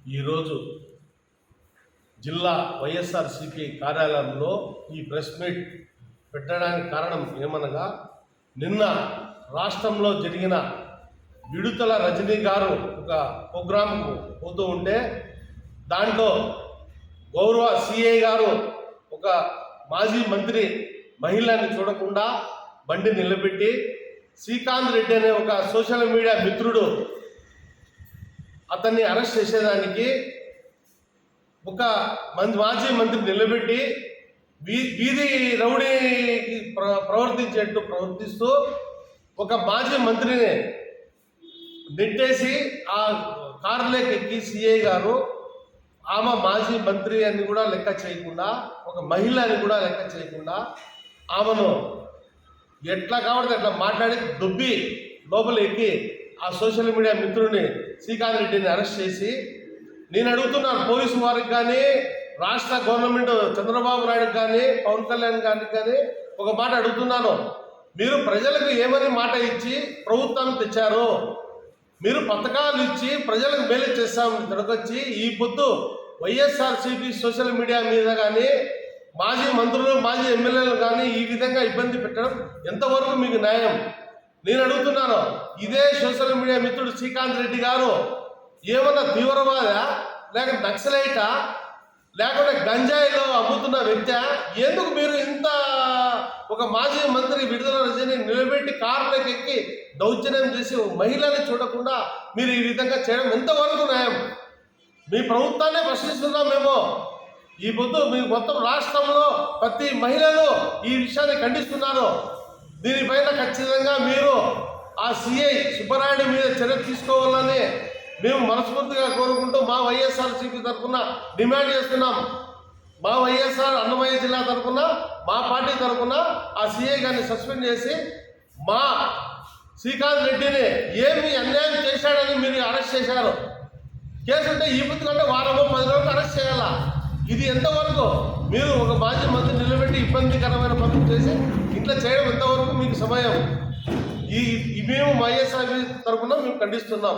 ఈరోజు జిల్లా వైఎస్ఆర్సిపి కార్యాలయంలో ఈ ప్రెస్ మీట్ పెట్టడానికి కారణం ఏమనగా నిన్న రాష్ట్రంలో జరిగిన విడుదల రజనీ గారు ఒక ప్రోగ్రాంకు పోతూ ఉంటే దాంట్లో గౌరవ సిఐ గారు ఒక మాజీ మంత్రి మహిళని చూడకుండా బండి నిలబెట్టి శ్రీకాంత్ రెడ్డి అనే ఒక సోషల్ మీడియా మిత్రుడు అతన్ని అరెస్ట్ చేసేదానికి ఒక మంది మాజీ మంత్రి నిలబెట్టి వీధి రౌడీ ప్ర ప్రవర్తించేట్టు ప్రవర్తిస్తూ ఒక మాజీ మంత్రిని నెట్టేసి ఆ కారులోకి ఎక్కి సిఐ గారు ఆమె మాజీ మంత్రి అని కూడా లెక్క చేయకుండా ఒక మహిళ అని కూడా లెక్క చేయకుండా ఆమెను ఎట్లా కాబట్టి అట్లా మాట్లాడి దుబ్బి లోపల ఎక్కి ఆ సోషల్ మీడియా మిత్రుడిని శ్రీకాంత్ రెడ్డిని అరెస్ట్ చేసి నేను అడుగుతున్నాను పోలీసు వారికి కానీ రాష్ట్ర గవర్నమెంట్ చంద్రబాబు నాయుడు కానీ పవన్ కళ్యాణ్ గారికి కానీ ఒక మాట అడుగుతున్నాను. మీరు ప్రజలకు ఏమని మాట ఇచ్చి ప్రభుత్వాన్ని తెచ్చారు? మీరు పథకాలు ఇచ్చి ప్రజలకు మేలు చేస్తామని దొరకొచ్చి ఈ పొద్దు వైఎస్ఆర్సీపీ సోషల్ మీడియా మీద కానీ మాజీ మంత్రులు మాజీ ఎమ్మెల్యేలు కానీ ఈ విధంగా ఇబ్బంది పెట్టడం ఎంతవరకు మీకు న్యాయం? నేను అడుగుతున్నాను ఇదే సోషల్ మీడియా మిత్రుడు శ్రీకాంత్ రెడ్డి గారు ఏమన్నా తీవ్రవాద? లేక నక్సలైటా? లేకుంటే గంజాయిలో అమ్ముతున్న వ్యక్తి? ఎందుకు మీరు ఇంత ఒక మాజీ మంత్రి విడుదల రజని నిలబెట్టి కారులోకి ఎక్కి దౌర్జన్యం చేసి మహిళల్ని చూడకుండా మీరు ఈ విధంగా చేయడం ఎంతవరకు న్యాయం? మీ ప్రభుత్వాన్ని ప్రశ్నిస్తున్నాం మేము. ఈ పొద్దు మీ మొత్తం రాష్ట్రంలో ప్రతి మహిళలు ఈ విషయాన్ని ఖండిస్తున్నారు. దీనిపైన ఖచ్చితంగా మీరు ఆ సిఐ సుబ్బరాయుడు మీద చర్య తీసుకోవాలని మేము మనస్ఫూర్తిగా కోరుకుంటూ మా వైఎస్ఆర్సీపీ తరఫున డిమాండ్ చేస్తున్నాం. మా వైఎస్ఆర్ అన్నమయ్య జిల్లా తరఫున మా పార్టీ తరఫున ఆ సిఐ గారిని సస్పెండ్ చేసి మా శ్రీకాంత్ రెడ్డిని ఏమి అన్యాయం చేశాడని మీరు అరెస్ట్ చేశారు. కేసు అంటే ఈ బుద్ధి కంటే వారమో పది రోజులు అరెస్ట్ చేయాలా? ఇది ఎంతవరకు మీరు ఒక మాజీ మంత్రి నిలబెట్టి ఇబ్బందికరమైన పనులు చేసి ఇట్లా చేయడం ఎంతవరకు మీకు సమయం. ఈ మేము వైఎస్ఆర్ తరఫున మేము ఖండిస్తున్నాం